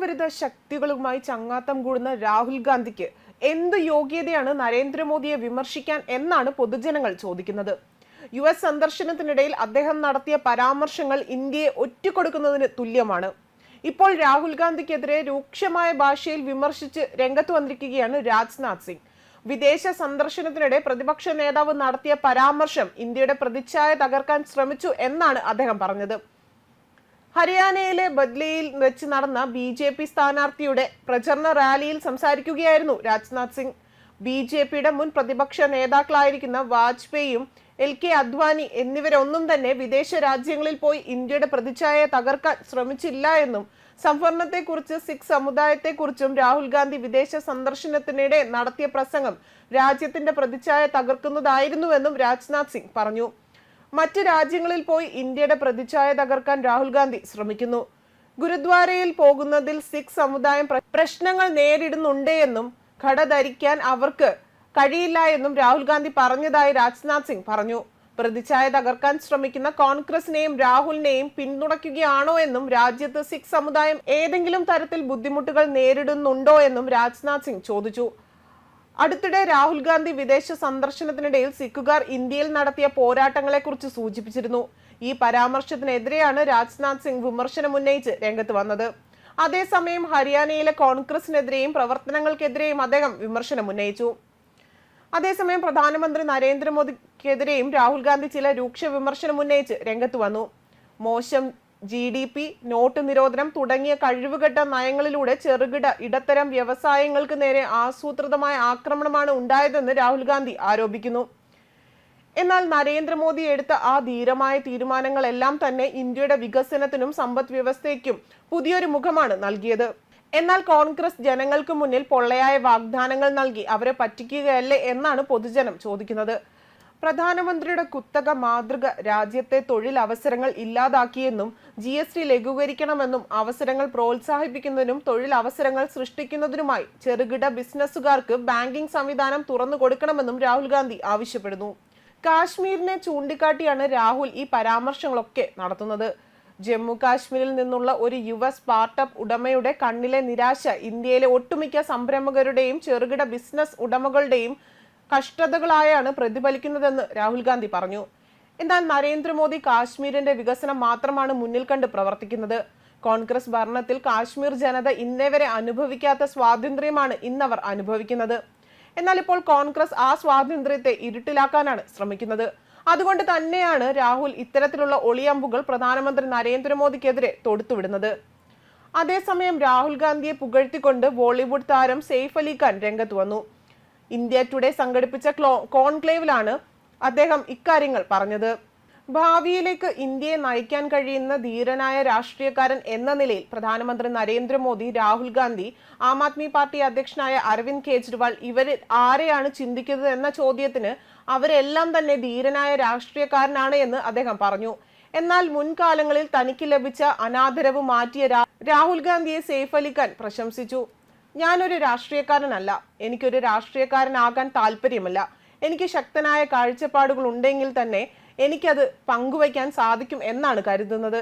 വിരുദ്ധ ശക്തികളുമായി ചങ്ങാത്തം കൂടുന്ന രാഹുൽ ഗാന്ധിക്ക് എന്ത് യോഗ്യതയാണ് നരേന്ദ്രമോദിയെ വിമർശിക്കാൻ എന്നാണ് പൊതുജനങ്ങൾ ചോദിക്കുന്നത്. യു എസ് സന്ദർശനത്തിനിടയിൽ അദ്ദേഹം നടത്തിയ പരാമർശങ്ങൾ ഇന്ത്യയെ ഒറ്റുകൊടുക്കുന്നതിന് തുല്യമാണ്. ഇപ്പോൾ രാഹുൽ ഗാന്ധിക്കെതിരെ രൂക്ഷമായ ഭാഷയിൽ വിമർശിച്ച് രംഗത്ത് വന്നിരിക്കുകയാണ് രാജ്നാഥ് സിംഗ്. വിദേശ സന്ദർശനത്തിനിടെ പ്രതിപക്ഷ നേതാവ് നടത്തിയ പരാമർശം ഇന്ത്യയുടെ പ്രതിച്ഛായ തകർക്കാൻ ശ്രമിച്ചു എന്നാണ് അദ്ദേഹം പറഞ്ഞത്. ഹരിയാനയിലെ ബദ്ലിയിൽ വെച്ച് നടന്ന ബി ജെ പി സ്ഥാനാർത്ഥിയുടെ പ്രചരണ റാലിയിൽ സംസാരിക്കുകയായിരുന്നു രാജ്നാഥ് സിംഗ്. ബി ജെ പിയുടെ മുൻ പ്രതിപക്ഷ നേതാക്കളായിരിക്കുന്ന വാജ്പേയിയും എൽ കെ അദ്വാനി എന്നിവരൊന്നും തന്നെ വിദേശ രാജ്യങ്ങളിൽ പോയി ഇന്ത്യയുടെ പ്രതിച്ഛായ തകർക്കാൻ ശ്രമിച്ചില്ല എന്നും സംവരണത്തെക്കുറിച്ച് സിഖ് സമുദായത്തെക്കുറിച്ചും രാഹുൽ ഗാന്ധി വിദേശ സന്ദർശനത്തിനിടെ നടത്തിയ പ്രസംഗം രാജ്യത്തിന്റെ പ്രതിച്ഛായ തകർക്കുന്നതായിരുന്നുവെന്നും രാജ്നാഥ് സിംഗ് പറഞ്ഞു. മറ്റ് രാജ്യങ്ങളിൽ പോയി ഇന്ത്യയുടെ പ്രതിച്ഛായ തകർക്കാൻ രാഹുൽ ഗാന്ധി ശ്രമിക്കുന്നു. ഗുരുദ്വാരയിൽ പോകുന്നതിൽ സിഖ് സമുദായം പ്ര- പ്രശ്നങ്ങൾ നേരിടുന്നുണ്ട് എന്നും ഘട ധരിക്കാൻ അവർക്ക് കഴിയില്ല എന്നും രാഹുൽ ഗാന്ധി പറഞ്ഞതായി രാജ്നാഥ് സിംഗ് പറഞ്ഞു. പ്രതിച്ഛായ തകർക്കാൻ ശ്രമിക്കുന്ന കോൺഗ്രസിനെയും രാഹുലിനെയും പിന്തുണയ്ക്കുകയാണോ എന്നും രാജ്യത്ത് സിഖ് സമുദായം ഏതെങ്കിലും തരത്തിൽ ബുദ്ധിമുട്ടുകൾ നേരിടുന്നുണ്ടോ എന്നും രാജ്നാഥ് സിംഗ് ചോദിച്ചു. അടുത്തിടെ രാഹുൽ ഗാന്ധി വിദേശ സന്ദർശനത്തിനിടയിൽ സിഖുകാർ ഇന്ത്യയിൽ നടത്തിയ പോരാട്ടങ്ങളെക്കുറിച്ച് സൂചിപ്പിച്ചിരുന്നു. ഈ പരാമർശത്തിനെതിരെയാണ് രാജ്നാഥ് സിംഗ് വിമർശനം ഉന്നയിച്ച് രംഗത്ത് വന്നത്. അതേസമയം ഹരിയാനയിലെ കോൺഗ്രസിനെതിരെയും പ്രവർത്തനങ്ങൾക്കെതിരെയും അദ്ദേഹം വിമർശനം ഉന്നയിച്ചു. അതേസമയം പ്രധാനമന്ത്രി നരേന്ദ്രമോദിക്കെതിരെയും രാഹുൽ ഗാന്ധി ചില രൂക്ഷ വിമർശനം ഉന്നയിച്ച് രംഗത്ത് വന്നു. മോശം ജി ഡി പി നോട്ട് നിരോധനം തുടങ്ങിയ കഴിവുകെട്ട നയങ്ങളിലൂടെ ചെറുകിട ഇടത്തരം വ്യവസായങ്ങൾക്ക് നേരെ ആസൂത്രിതമായ ആക്രമണമാണ് ഉണ്ടായതെന്ന് രാഹുൽ ഗാന്ധി ആരോപിക്കുന്നു. എന്നാൽ നരേന്ദ്രമോദി എടുത്ത ആ ധീരമായ തീരുമാനങ്ങളെല്ലാം തന്നെ ഇന്ത്യയുടെ വികസനത്തിനും സമ്പദ് വ്യവസ്ഥയ്ക്കും പുതിയൊരു മുഖമാണ് നൽകിയത്. എന്നാൽ കോൺഗ്രസ് ജനങ്ങൾക്ക് മുന്നിൽ പൊള്ളയായ വാഗ്ദാനങ്ങൾ നൽകി അവരെ പറ്റിക്കുകയല്ലേ എന്നാണ് പൊതുജനം ചോദിക്കുന്നത്. പ്രധാനമന്ത്രിയുടെ കുത്തക മാതൃക രാജ്യത്തെ തൊഴിൽ അവസരങ്ങൾ ഇല്ലാതാക്കിയെന്നും ജി എസ് ടി ലഘൂകരിക്കണമെന്നും അവസരങ്ങൾ പ്രോത്സാഹിപ്പിക്കുന്നതിനും തൊഴിൽ അവസരങ്ങൾ സൃഷ്ടിക്കുന്നതിനുമായി ചെറുകിട ബിസിനസ്സുകാർക്ക് ബാങ്കിംഗ് സംവിധാനം തുറന്നു കൊടുക്കണമെന്നും രാഹുൽ ഗാന്ധി ആവശ്യപ്പെടുന്നു. കാശ്മീരിനെ ചൂണ്ടിക്കാട്ടിയാണ് രാഹുൽ ഈ പരാമർശങ്ങളൊക്കെ നടത്തുന്നത്. ജമ്മു കാശ്മീരിൽ നിന്നുള്ള ഒരു യുവ സ്റ്റാർട്ടപ്പ് ഉടമയുടെ കണ്ണിലെ നിരാശ ഇന്ത്യയിലെ ഒട്ടുമിക്ക സംരംഭകരുടെയും ചെറുകിട ബിസിനസ് ഉടമകളുടെയും കഷ്ടതകളായാണ് പ്രതിഫലിക്കുന്നതെന്ന് രാഹുൽ ഗാന്ധി പറഞ്ഞു. എന്നാൽ നരേന്ദ്രമോദി കാശ്മീരിന്റെ വികസനം മാത്രമാണ് മുന്നിൽ കണ്ട് പ്രവർത്തിക്കുന്നത്. കോൺഗ്രസ് ഭരണത്തിൽ കാശ്മീർ ജനത ഇന്നേവരെ അനുഭവിക്കാത്ത സ്വാതന്ത്ര്യമാണ് ഇന്നവർ അനുഭവിക്കുന്നത്. എന്നാൽ ഇപ്പോൾ കോൺഗ്രസ് ആ സ്വാതന്ത്ര്യത്തെ ഇരുട്ടിലാക്കാനാണ് ശ്രമിക്കുന്നത്. അതുകൊണ്ട് തന്നെയാണ് രാഹുൽ ഇത്തരത്തിലുള്ള ഒളിയമ്പുകൾ പ്രധാനമന്ത്രി നരേന്ദ്രമോദിക്കെതിരെ തൊടുത്തുവിടുന്നത്. അതേസമയം രാഹുൽ ഗാന്ധിയെ പുകഴ്ത്തിക്കൊണ്ട് ബോളിവുഡ് താരം സെയ്ഫ് അലി ഖാൻ രംഗത്ത് വന്നു. ഇന്ത്യ ടുഡേ സംഘടിപ്പിച്ച ക്ലോ കോൺക്ലേവിലാണ് അദ്ദേഹം ഇക്കാര്യങ്ങൾ പറഞ്ഞത്. ഭാവിയിലേക്ക് ഇന്ത്യയെ നയിക്കാൻ കഴിയുന്ന ധീരനായ രാഷ്ട്രീയക്കാരൻ എന്ന നിലയിൽ പ്രധാനമന്ത്രി നരേന്ദ്രമോദി രാഹുൽ ഗാന്ധി ആം ആദ്മി പാർട്ടി അധ്യക്ഷനായ അരവിന്ദ് കെജ്രിവാൾ ഇവരിൽ ആരെയാണ് ചിന്തിക്കുന്നത് എന്ന ചോദ്യത്തിന് അവരെല്ലാം തന്നെ ധീരനായ രാഷ്ട്രീയക്കാരനാണ് എന്ന് അദ്ദേഹം പറഞ്ഞു. എന്നാൽ മുൻകാലങ്ങളിൽ തനിക്ക് ലഭിച്ച അനാദരവ് മാറ്റിയ രാഹുൽ ഗാന്ധിയെ സെയ്ഫ് അലി ഖാൻ പ്രശംസിച്ചു. ഞാനൊരു രാഷ്ട്രീയക്കാരനല്ല. എനിക്കൊരു രാഷ്ട്രീയക്കാരനാകാൻ താല്പര്യമില്ല. എനിക്ക് ശക്തനായ കാഴ്ചപ്പാടുകൾ ഉണ്ടെങ്കിൽ തന്നെ എനിക്കത് പങ്കുവയ്ക്കാൻ സാധിക്കും എന്നാണ് കരുതുന്നത്.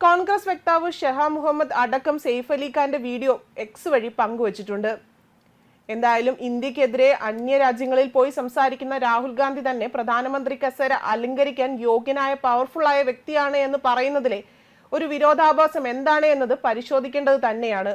കോൺഗ്രസ് വക്താവ് ഷെഹ മുഹമ്മദ് അടക്കം സെയ്ഫ് അലി ഖാന്റെ വീഡിയോ എക്സ് വഴി പങ്കുവച്ചിട്ടുണ്ട്. എന്തായാലും ഇന്ത്യക്കെതിരെ അന്യ രാജ്യങ്ങളിൽ പോയി സംസാരിക്കുന്ന രാഹുൽ ഗാന്ധി തന്നെ പ്രധാനമന്ത്രി കസേര അലങ്കരിക്കാൻ യോഗ്യനായ പവർഫുള്ളായ വ്യക്തിയാണ് എന്ന് പറയുന്നതിലെ ഒരു വിരോധാഭാസം എന്താണ് എന്നത് പരിശോധിക്കേണ്ടത് തന്നെയാണ്.